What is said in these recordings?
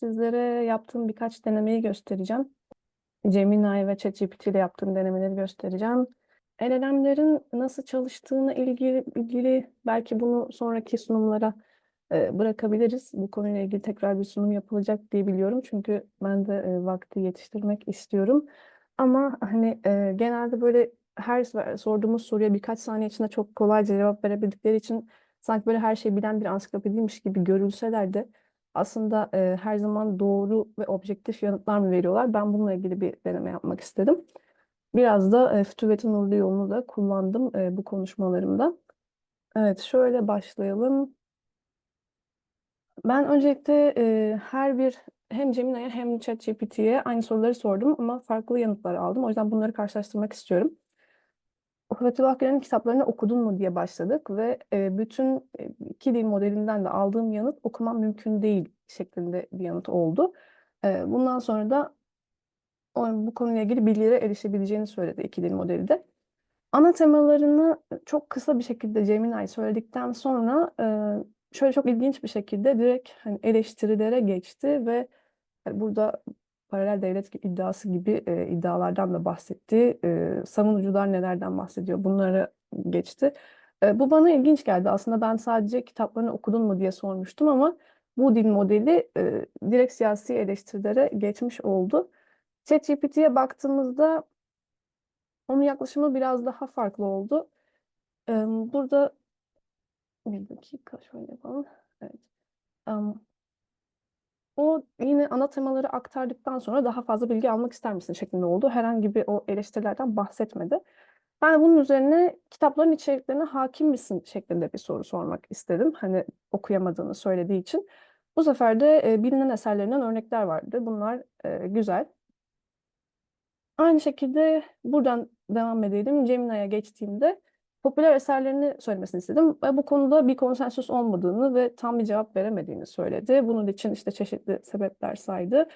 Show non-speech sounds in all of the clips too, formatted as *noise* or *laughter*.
sizlere yaptığım birkaç denemeyi göstereceğim. Gemini ve ChatGPT ile yaptığım denemeleri göstereceğim. LLM'lerin nasıl çalıştığına ilgili, ilgili belki bunu sonraki sunumlara e, bırakabiliriz. Bu konuyla ilgili tekrar bir sunum yapılacak diye biliyorum. Çünkü ben de e, vakti yetiştirmek istiyorum. Ama hani e, genelde böyle her sorduğumuz soruya birkaç saniye içinde çok kolayca cevap verebildikleri için sanki böyle her şeyi bilen bir ansiklopediymiş gibi görülseler de aslında e, her zaman doğru ve objektif yanıtlar mı veriyorlar? Ben bununla ilgili bir deneme yapmak istedim. Biraz da e, Fütüvvet-i Nurlu yolunu da kullandım e, bu konuşmalarımda. Evet, şöyle başlayalım. Ben öncelikle e, her bir hem Gemini'ye hem ChatGPT'ye aynı soruları sordum ama farklı yanıtlar aldım. O yüzden bunları karşılaştırmak istiyorum. Fethullah Gülen'in kitaplarını okudun mu diye başladık ve e, bütün e, iki dil modelinden de aldığım yanıt okumam mümkün değil şeklinde bir yanıt oldu. E, bundan sonra da o, bu konuyla ilgili bilgilere erişebileceğini söyledi iki dil modeli de. Ana temalarını çok kısa bir şekilde Gemini söyledikten sonra e, şöyle çok ilginç bir şekilde direkt hani eleştirilere geçti ve yani burada paralel devlet iddiası gibi e, iddialardan da bahsetti. E, savunucular nelerden bahsediyor bunları geçti. E, bu bana ilginç geldi. Aslında ben sadece kitaplarını okudun mu diye sormuştum ama bu dil modeli e, direkt siyasi eleştirilere geçmiş oldu. ChatGPT'ye baktığımızda onun yaklaşımı biraz daha farklı oldu. E, burada bir dakika şöyle yapalım. Evet. Um, o yine ana temaları aktardıktan sonra daha fazla bilgi almak ister misin şeklinde oldu. Herhangi bir o eleştirilerden bahsetmedi. Ben bunun üzerine kitapların içeriklerine hakim misin şeklinde bir soru sormak istedim. Hani okuyamadığını söylediği için. Bu sefer de e, bilinen eserlerinden örnekler vardı. Bunlar e, güzel. Aynı şekilde buradan devam edelim. Gemini'ye geçtiğimde popüler eserlerini söylemesini istedim. Ve bu konuda bir konsensus olmadığını ve tam bir cevap veremediğini söyledi. Bunun için işte çeşitli sebepler saydı.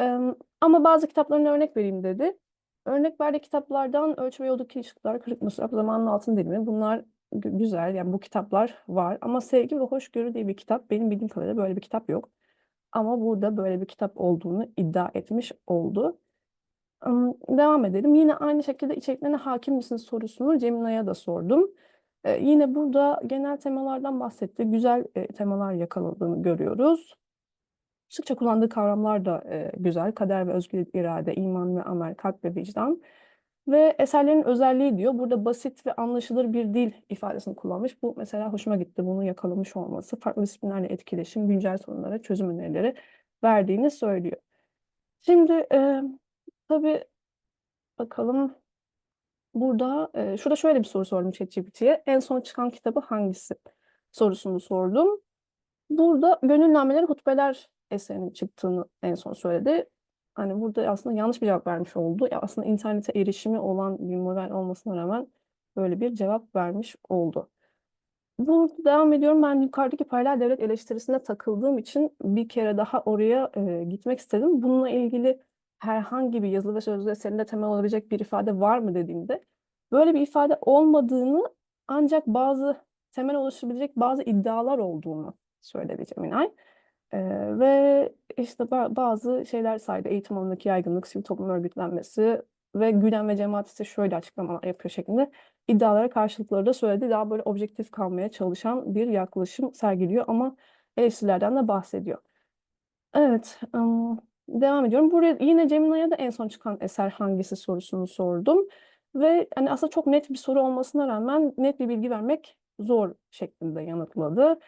Ee, ama bazı kitaplarına örnek vereyim dedi. Örnek verdiği kitaplardan Ölçü ve Yoldaki İlişkiler, Kırık Mısır, Zamanın Altın Dilimi bunlar güzel. Yani bu kitaplar var. Ama Sevgi ve Hoşgörü diye bir kitap benim bildiğim kadarıyla böyle bir kitap yok. Ama burada böyle bir kitap olduğunu iddia etmiş oldu. Devam edelim. Yine aynı şekilde içeriklerine hakim misin sorusunu Cemile'ye da sordum. Yine burada genel temalardan bahsetti. Güzel temalar yakaladığını görüyoruz. Sıkça kullandığı kavramlar da güzel. Kader ve özgür irade, iman ve amel, kalp ve vicdan. Ve eserlerin özelliği diyor. Burada basit ve anlaşılır bir dil ifadesini kullanmış. Bu mesela hoşuma gitti. Bunu yakalamış olması. Farklı disiplinlerle etkileşim, güncel sorunlara çözüm önerileri verdiğini söylüyor. Şimdi tabii bakalım burada e, şurada şöyle bir soru sordum ChatGPT'ye. En son çıkan kitabı hangisi sorusunu sordum. Burada Gönülnameler Hutbeler eserinin çıktığını en son söyledi. Hani burada aslında yanlış bir cevap vermiş oldu. Ya aslında internete erişimi olan bir model olmasına rağmen böyle bir cevap vermiş oldu. Burada devam ediyorum. Ben yukarıdaki paralel devlet eleştirisine takıldığım için bir kere daha oraya e, gitmek istedim. Bununla ilgili herhangi bir yazılı ve sözlü eserinde temel olabilecek bir ifade var mı dediğimde böyle bir ifade olmadığını ancak bazı temel oluşabilecek bazı iddialar olduğunu söyledi Cemilay. Ee, ve işte bazı şeyler saydı. Eğitim alanındaki yaygınlık, sivil toplum örgütlenmesi ve Gülen ve cemaat ise şöyle açıklamalar yapıyor şeklinde iddialara karşılıkları da söyledi. Daha böyle objektif kalmaya çalışan bir yaklaşım sergiliyor ama eleştirilerden de bahsediyor. Evet, um, devam ediyorum. Buraya yine Cemilay'a da en son çıkan eser hangisi sorusunu sordum. Ve hani aslında çok net bir soru olmasına rağmen net bir bilgi vermek zor şeklinde yanıtladı.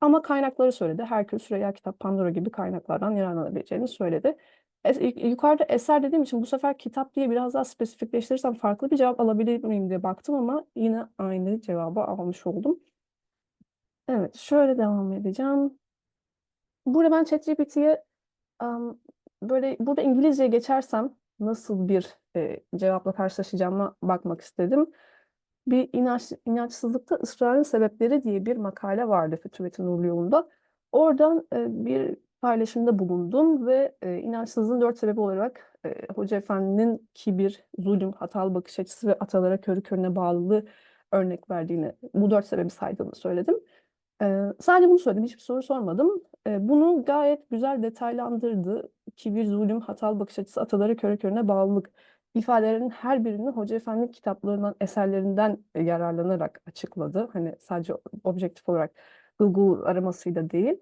Ama kaynakları söyledi. Herkül, Süreyya Kitap, Pandora gibi kaynaklardan yararlanabileceğini söyledi. Es yukarıda eser dediğim için bu sefer kitap diye biraz daha spesifikleştirirsem farklı bir cevap alabilir miyim diye baktım ama yine aynı cevabı almış oldum. Evet, şöyle devam edeceğim. Burada ben ChatGPT'ye um, böyle burada İngilizceye geçersem nasıl bir e, cevapla karşılaşacağıma bakmak istedim. Bir inanç, inançsızlıkta ısrarın sebepleri diye bir makale vardı Fütüvvet-i Nurlu yolunda. Oradan e, bir paylaşımda bulundum ve e, inançsızlığın dört sebebi olarak e, Hoca Efendi'nin kibir, zulüm, hatalı bakış açısı ve atalara körü körüne bağlılığı örnek verdiğini, bu dört sebebi saydığını söyledim. Ee, sadece bunu söyledim, hiçbir soru sormadım. Ee, bunu gayet güzel detaylandırdı. Kibir, zulüm, hatalı bakış açısı, atalara köre körüne bağlılık ifadelerinin her birini Hoca Efendi kitaplarından, eserlerinden yararlanarak açıkladı. Hani sadece objektif olarak Google aramasıyla değil.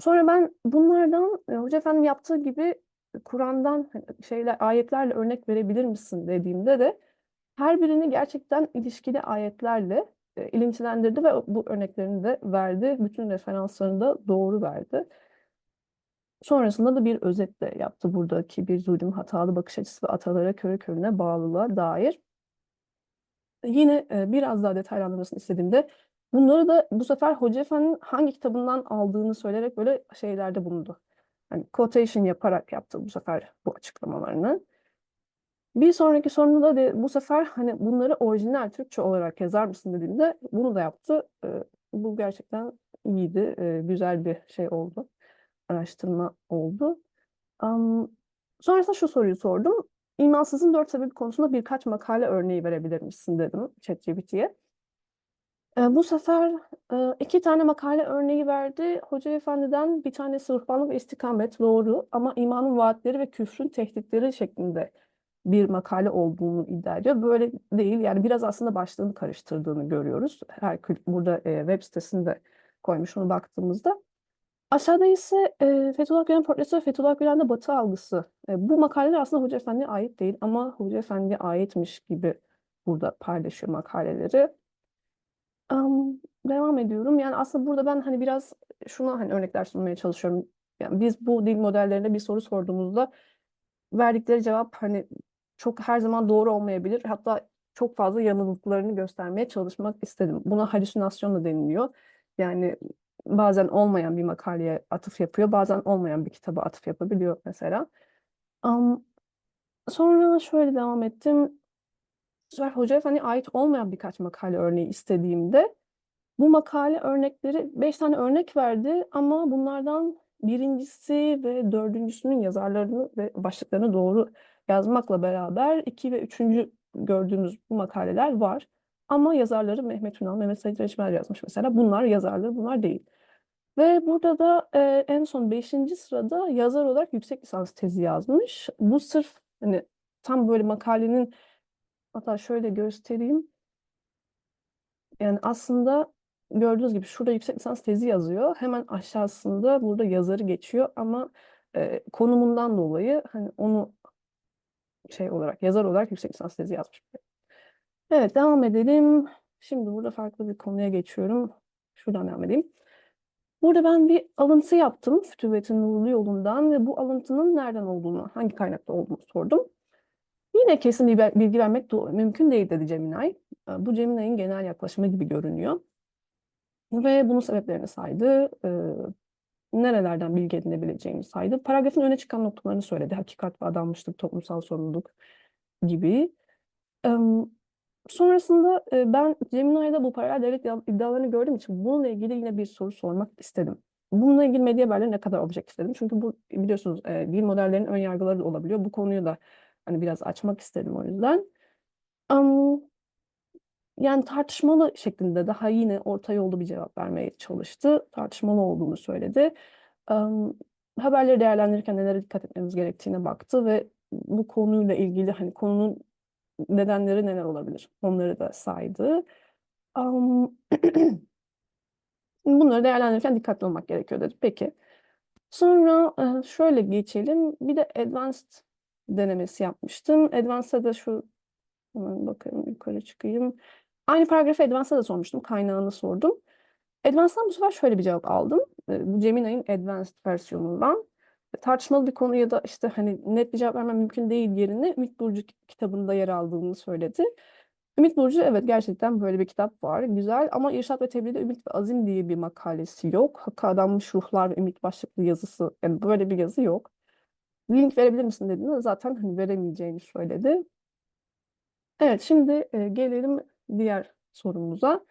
Sonra ben bunlardan Hoca Efendi yaptığı gibi Kur'an'dan hani şeyler, ayetlerle örnek verebilir misin dediğimde de her birini gerçekten ilişkili ayetlerle e, ve bu örneklerini de verdi. Bütün referanslarını da doğru verdi. Sonrasında da bir özet de yaptı buradaki bir zulüm, hatalı bakış açısı ve atalara körü körüne bağlılığa dair. Yine e, biraz daha detaylandırmasını istediğimde bunları da bu sefer Hoca Efendi'nin hangi kitabından aldığını söyleyerek böyle şeylerde bulundu. Hani quotation yaparak yaptı bu sefer bu açıklamalarını. Bir sonraki sorumda da bu sefer hani bunları orijinal Türkçe olarak yazar mısın dediğimde bunu da yaptı. E, bu gerçekten iyiydi, e, güzel bir şey oldu, araştırma oldu. Um, sonrasında şu soruyu sordum. İmansızın dört sebebi konusunda birkaç makale örneği verebilir misin dedim ChatGPT'ye. E, bu sefer e, iki tane makale örneği verdi. Hoca Efendi'den bir tanesi ruhbanlık ve istikamet doğru ama imanın vaatleri ve küfrün tehditleri şeklinde bir makale olduğunu iddia ediyor. Böyle değil. Yani biraz aslında başlığını karıştırdığını görüyoruz. Her burada e, web sitesinde koymuş onu baktığımızda. Aşağıda ise e, Fethullah Gülen portresi ve Fethullah Gülen'de Batı algısı. E, bu makaleler aslında Hoca Efendi'ye ait değil ama Hoca Efendi'ye aitmiş gibi burada paylaşıyor makaleleri. Um, devam ediyorum. Yani aslında burada ben hani biraz şuna hani örnekler sunmaya çalışıyorum. Yani biz bu dil modellerine bir soru sorduğumuzda verdikleri cevap hani çok her zaman doğru olmayabilir. Hatta çok fazla yanılgılarını göstermeye çalışmak istedim. Buna halüsinasyon da deniliyor. Yani bazen olmayan bir makaleye atıf yapıyor, bazen olmayan bir kitaba atıf yapabiliyor mesela. Um, sonra şöyle devam ettim. Sefer Hoca Efendi'ye ait olmayan birkaç makale örneği istediğimde bu makale örnekleri, beş tane örnek verdi ama bunlardan birincisi ve dördüncüsünün yazarlarını ve başlıklarını doğru yazmakla beraber iki ve üçüncü gördüğümüz bu makaleler var. Ama yazarları Mehmet Ünal, Mehmet Said Reçber yazmış mesela. Bunlar yazarları, bunlar değil. Ve burada da e, en son beşinci sırada yazar olarak yüksek lisans tezi yazmış. Bu sırf hani tam böyle makalenin hatta şöyle göstereyim. Yani aslında gördüğünüz gibi şurada yüksek lisans tezi yazıyor. Hemen aşağısında burada yazarı geçiyor ama e, konumundan dolayı hani onu şey olarak yazar olarak yüksek lisans tezi yazmış. Evet devam edelim. Şimdi burada farklı bir konuya geçiyorum. Şuradan devam edeyim. Burada ben bir alıntı yaptım Fütüvvet'in Nurlu Yolundan ve bu alıntının nereden olduğunu, hangi kaynakta olduğunu sordum. Yine kesin bir bilgi vermek mümkün değil dedi Ceminay. Bu Ceminay'ın genel yaklaşımı gibi görünüyor. Ve bunun sebeplerini saydı. Nerelerden bilgi edinebileceğini saydı. Paragrafın öne çıkan noktalarını söyledi. Hakikat ve adanmışlık, toplumsal sorumluluk gibi. Sonrasında e, ben Ceminay'da bu paralel devlet iddialarını gördüğüm için bununla ilgili yine bir soru sormak istedim. Bununla ilgili medya haberleri ne kadar objektif dedim. Çünkü bu biliyorsunuz e, dil modellerinin ön yargıları da olabiliyor. Bu konuyu da hani biraz açmak istedim o yüzden. Um, yani tartışmalı şeklinde daha yine orta yolda bir cevap vermeye çalıştı. Tartışmalı olduğunu söyledi. Um, haberleri değerlendirirken nelere dikkat etmemiz gerektiğine baktı ve bu konuyla ilgili hani konunun nedenleri neler olabilir onları da saydı. Um, *clears throat* bunları değerlendirirken dikkatli olmak gerekiyor dedi. Peki. Sonra şöyle geçelim. Bir de advanced denemesi yapmıştım. Advanced'da da şu hemen bakayım yukarı çıkayım. Aynı paragrafı Advance'a da sormuştum. Kaynağını sordum. Advance'dan bu sefer şöyle bir cevap aldım. Bu Gemini'nin Advanced versiyonundan. Tartışmalı bir konu ya da işte hani net bir cevap vermem mümkün değil yerine Ümit Burcu kitabında yer aldığını söyledi. Ümit Burcu evet gerçekten böyle bir kitap var. Güzel ama İrşad ve Tebliğ'de Ümit ve Azim diye bir makalesi yok. Hakkı adanmış ruhlar ve ümit başlıklı yazısı. Yani böyle bir yazı yok. Link verebilir misin dediğinde zaten hani veremeyeceğini söyledi. Evet şimdi e, gelelim diğer sorumuza.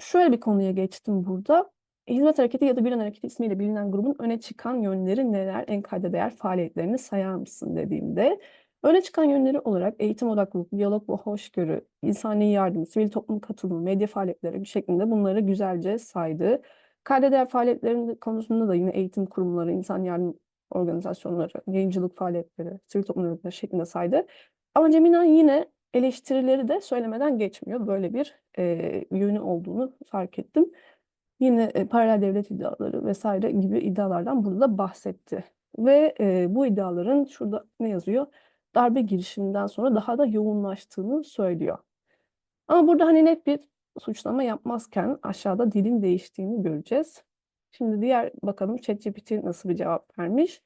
Şöyle bir konuya geçtim burada. Hizmet Hareketi ya da Gülen Hareketi ismiyle bilinen grubun öne çıkan yönleri neler, en kayda değer faaliyetlerini sayar mısın dediğimde Öne çıkan yönleri olarak eğitim odaklılık, diyalog ve hoşgörü, insani yardım, sivil toplum katılımı, medya faaliyetleri şeklinde bunları güzelce saydı. Kayda değer faaliyetlerin konusunda da yine eğitim kurumları, insan yardım organizasyonları, yayıncılık faaliyetleri, sivil toplum örgütleri şeklinde saydı. Ama Cemina yine eleştirileri de söylemeden geçmiyor. Böyle bir e, yönü olduğunu fark ettim. Yine e, paralel devlet iddiaları vesaire gibi iddialardan burada da bahsetti. Ve e, bu iddiaların şurada ne yazıyor? Darbe girişiminden sonra daha da yoğunlaştığını söylüyor. Ama burada hani net bir suçlama yapmazken aşağıda dilin değiştiğini göreceğiz. Şimdi diğer bakalım ChatGPT nasıl bir cevap vermiş.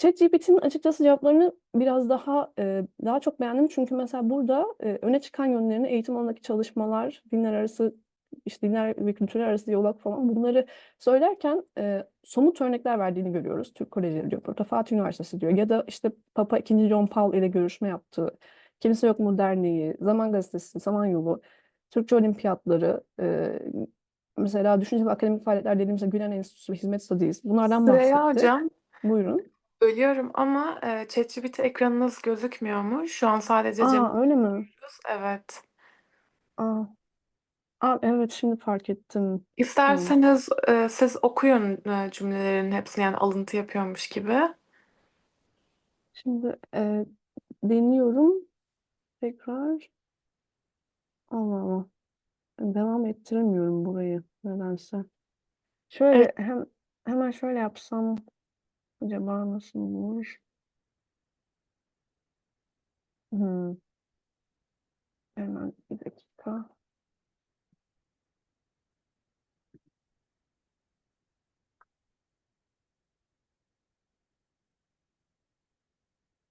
ChatGPT'nin açıkçası cevaplarını biraz daha e, daha çok beğendim çünkü mesela burada e, öne çıkan yönlerini eğitim alanındaki çalışmalar, dinler arası işte dinler ve kültürler arası diyalog falan bunları söylerken e, somut örnekler verdiğini görüyoruz. Türk Kolejleri diyor, Porta Fatih Üniversitesi diyor ya da işte Papa II. John Paul ile görüşme yaptığı, Kimse Yok mu Derneği, Zaman Gazetesi, Samanyolu, Türkçe Olimpiyatları, e, mesela düşünce ve akademik faaliyetler dediğimizde Gülen Enstitüsü ve Hizmet Stadıyız. Bunlardan Süreyya bahsetti. Hocam, Buyurun. Bölüyorum ama e, ChatGPT ekranınız gözükmüyormuş. Şu an sadece Cem Aa öyle mi? görüyoruz. Evet. Aa, aa evet şimdi fark ettim. İsterseniz e, siz okuyun e, cümlelerin hepsini yani alıntı yapıyormuş gibi. Şimdi e, deniyorum tekrar. Allah Allah. Devam ettiremiyorum burayı nedense. Şöyle Evet. hem hemen şöyle yapsam acaba nasıl olur? Hmm. Hemen bir dakika.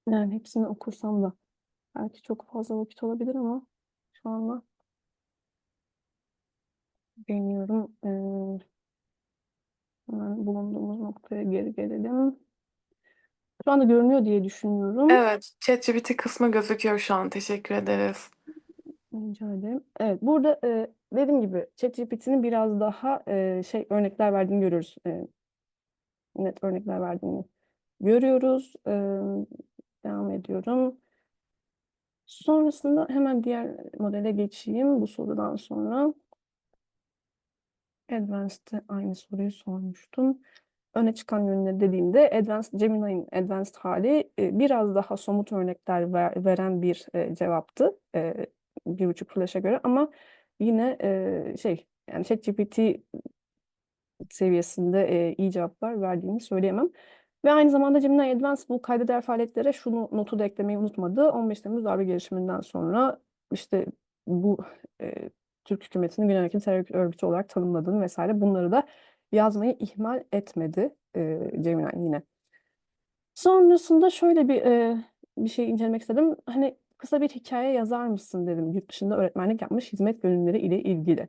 Yani hepsini okursam da belki çok fazla vakit olabilir ama şu anda deniyorum. Ee, hemen bulunduğumuz noktaya geri gelelim. Şu anda görünüyor diye düşünüyorum. Evet, ChatGPT kısmı gözüküyor şu an. Teşekkür ederiz. Rica ederim. Evet, burada e, dediğim gibi ChatGPT'nin biraz daha e, şey örnekler verdiğini görüyoruz. E, net örnekler verdiğini görüyoruz. E, devam ediyorum. Sonrasında hemen diğer modele geçeyim bu sorudan sonra. Advanced'de aynı soruyu sormuştum. Öne çıkan yönleri dediğimde Advanced Gemini'nin Advanced hali e, biraz daha somut örnekler ver- veren bir e, cevaptı. E, bir buçuk Flash'a göre ama yine e, şey yani ChatGPT seviyesinde e, iyi cevaplar verdiğini söyleyemem. Ve aynı zamanda Gemini Advanced bu kayda değer faaliyetlere şunu notu da eklemeyi unutmadı. 15 Temmuz darbe girişiminden sonra işte bu e, Türk hükümetinin Gülen Hareketi terör örgütü olarak tanımladığını vesaire bunları da yazmayı ihmal etmedi e, Gemini yine. Sonrasında şöyle bir e, bir şey incelemek istedim. Hani kısa bir hikaye yazar mısın dedim. Yurt dışında öğretmenlik yapmış hizmet bölümleri ile ilgili.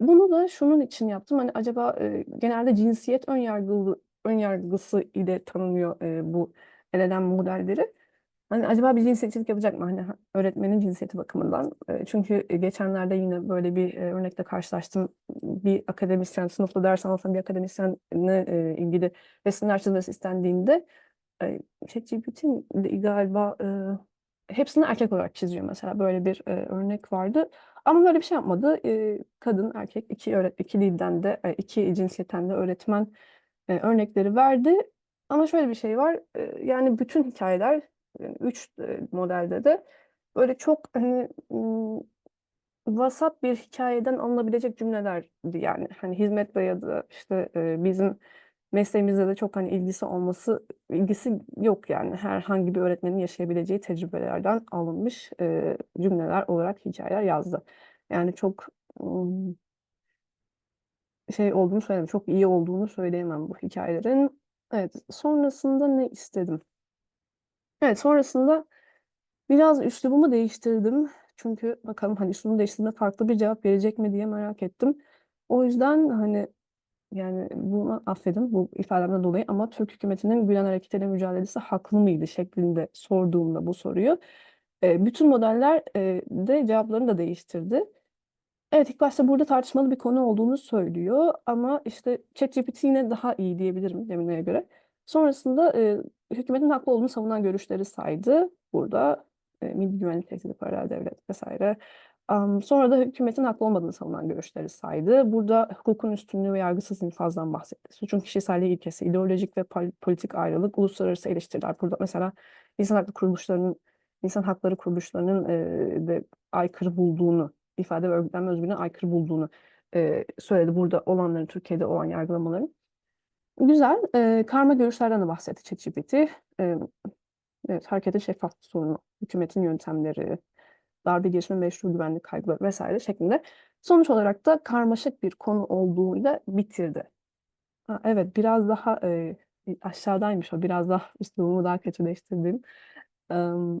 Bunu da şunun için yaptım. Hani acaba e, genelde cinsiyet ön yargılı ön yargısı ile tanınıyor e, bu LLM modelleri. Hani acaba bir cinsiyetçilik yapacak mı? Hani ha- öğretmenin cinsiyeti bakımından. Çünkü geçenlerde yine böyle bir örnekle karşılaştım. Bir akademisyen, sınıfta ders anlatan bir akademisyenle ilgili resimler çizmesi istendiğinde ChatGPT galiba hepsini erkek olarak çiziyor mesela. Böyle bir örnek vardı. Ama böyle bir şey yapmadı. Kadın, erkek iki öğret iki dilden de iki cinsiyetten de öğretmen örnekleri verdi. Ama şöyle bir şey var. yani bütün hikayeler yani üç e, modelde de böyle çok hani vasat bir hikayeden alınabilecek cümlelerdi yani. Hani hizmet ya da işte e, bizim mesleğimizde de çok hani ilgisi olması ilgisi yok yani. Herhangi bir öğretmenin yaşayabileceği tecrübelerden alınmış e, cümleler olarak hikayeler yazdı. Yani çok şey olduğunu söyleyemem. Çok iyi olduğunu söyleyemem bu hikayelerin. Evet, sonrasında ne istedim? Evet, sonrasında biraz üslubumu değiştirdim. Çünkü bakalım hani üslubumu değiştirdiğimde farklı bir cevap verecek mi diye merak ettim. O yüzden hani yani bunu affedin bu ifademden dolayı ama Türk hükümetinin Gülen hareketiyle mücadelesi haklı mıydı şeklinde sorduğumda bu soruyu e, bütün modeller e, de cevaplarını da değiştirdi. Evet ilk başta burada tartışmalı bir konu olduğunu söylüyor ama işte ChatGPT yine daha iyi diyebilirim Gemini'ye göre. Sonrasında e, hükümetin haklı olduğunu savunan görüşleri saydı. Burada e, milli güvenlik tehdidi, paralel devlet vesaire. Am, sonra da hükümetin haklı olmadığını savunan görüşleri saydı. Burada hukukun üstünlüğü ve yargısız infazdan bahsetti. Suçun kişiselliği ilkesi, ideolojik ve pol- politik ayrılık, uluslararası eleştiriler. Burada mesela insan hakları kuruluşlarının, insan hakları kuruluşlarının e, de aykırı bulduğunu, ifade ve örgütlenme özgürlüğüne aykırı bulduğunu e, söyledi. Burada olanların, Türkiye'de olan yargılamaların. Güzel. E, karma görüşlerden de bahsetti ChatGPT. E, evet, hareketin şeffaflık sorunu, hükümetin yöntemleri, darbe girişimi, meşru güvenlik kaygıları vesaire şeklinde. Sonuç olarak da karmaşık bir konu olduğuyla bitirdi. Ha, evet, biraz daha e, aşağıdaymış o. Biraz daha *laughs* üslubumu daha kötüleştirdim. Em,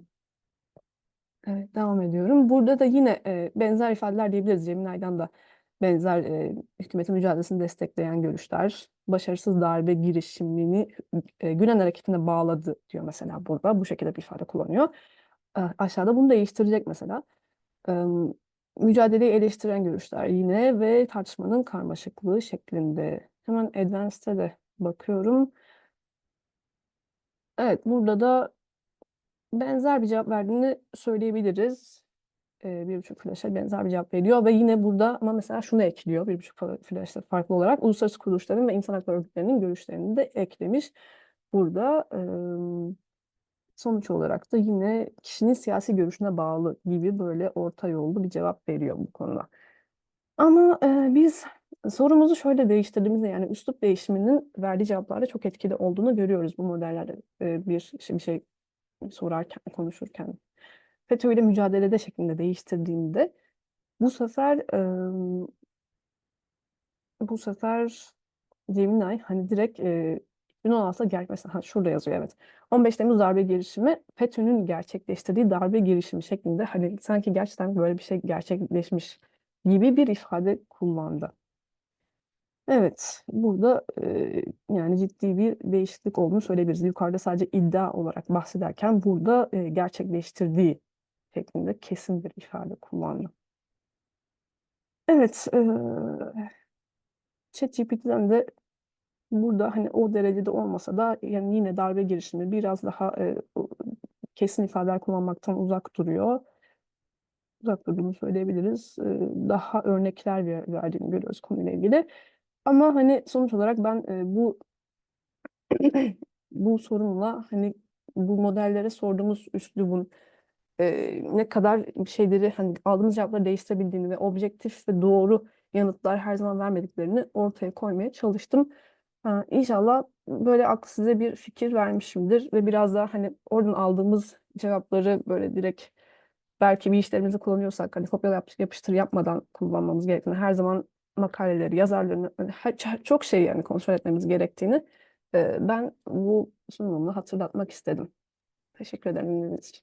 Evet, devam ediyorum. Burada da yine e, benzer ifadeler diyebiliriz. Cemil da benzer e, hükümetin mücadelesini destekleyen görüşler. Başarısız darbe girişimini e, Gülen hareketine bağladı diyor mesela burada. Bu şekilde bir ifade kullanıyor. E, aşağıda bunu değiştirecek mesela. E, mücadeleyi eleştiren görüşler yine ve tartışmanın karmaşıklığı şeklinde. Hemen Advanced'e de bakıyorum. Evet, burada da benzer bir cevap verdiğini söyleyebiliriz. Eee, bir buçuk flash'a benzer bir cevap veriyor ve yine burada ama mesela şunu ekliyor bir buçuk flash'ta farklı olarak uluslararası kuruluşların ve insan hakları örgütlerinin görüşlerini de eklemiş. Burada sonuç olarak da yine kişinin siyasi görüşüne bağlı gibi böyle orta yollu bir cevap veriyor bu konuda. Ama biz sorumuzu şöyle değiştirdiğimizde yani üslup değişiminin verdiği cevaplarda çok etkili olduğunu görüyoruz bu modellerde. Bir bir şey sorarken, konuşurken. FETÖ'yle mücadelede şeklinde değiştirdiğimde bu sefer emm bu sefer Gemini hani direkt eee 2016'da ger mesela ha, şurada yazıyor evet. 15 Temmuz darbe girişimi FETÖ'nün gerçekleştirdiği darbe girişimi şeklinde hani sanki gerçekten böyle bir şey gerçekleşmiş gibi bir ifade kullandı. Evet, burada eee, yani ciddi bir değişiklik olduğunu söyleyebiliriz. Yukarıda sadece iddia olarak bahsederken burada eee, gerçekleştirdiği şeklinde kesin bir ifade kullandı. Evet, eee ChatGPT'den de burada hani o derecede olmasa da yani yine darbe girişimi biraz daha o kesin ifadeler kullanmaktan uzak duruyor. Uzak durduğunu söyleyebiliriz. Eee, daha örnekler ver verdiğini görüyoruz konuyla ilgili. Ama hani sonuç olarak ben eee, bu *clears throat* bu sorunla hani bu modellere sorduğumuz üslubun eee, ne kadar şeyleri hani aldığımız cevapları değiştirebildiğini ve objektif ve doğru yanıtlar her zaman vermediklerini ortaya koymaya çalıştım. Ha, inşallah böyle size bir fikir vermişimdir ve biraz daha hani oradan aldığımız cevapları böyle direkt belki bir işlerimizde kullanıyorsak hani kopyala yapış yapıştır yapmadan kullanmamız gerektiğini, her zaman makaleleri, yazarlarını hani her çok şey yani kontrol etmemiz gerektiğini eee, ben bu sunumumla hatırlatmak istedim. Teşekkür ederim dinlediğiniz için.